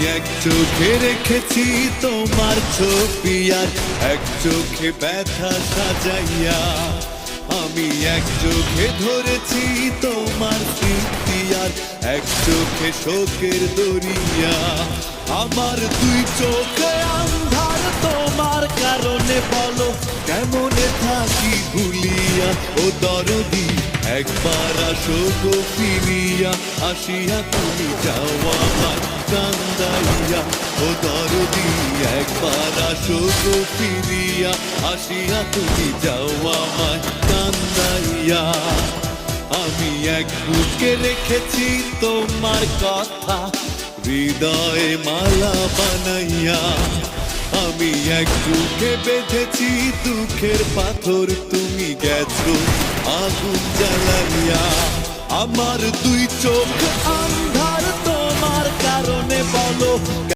এক চোখে রেখেছি তোমার ছবি আর এক চোখে ব্যথা সাজাইয়া। আমি এক চোখে ধরেছি তোমার স্মৃতি আর এক চোখে শোকের দরিয়া। আমার দুই চোখে আন্ধার, তোমার কারণে বলো, কেমনে থাকি ভুলিয়া? ও দরদি, একবার আসো গো ফিরিয়া, আসিয়া তুমি যাও আমার কান্দাইয়া ও দরদি, একবার আসো গো ফিরিয়া, আসিয়া তুমি যাও আমার কান্দাইয়া আমি এক বুকে রেখেছি তোমার কথা, হৃদয়ে মালা বানাইয়া। আমি এক বুকে বেঁধেছি দুঃখের পাথর, তুমি গেছো আগুন জ্বালাইয়া। আমার দুই চোখ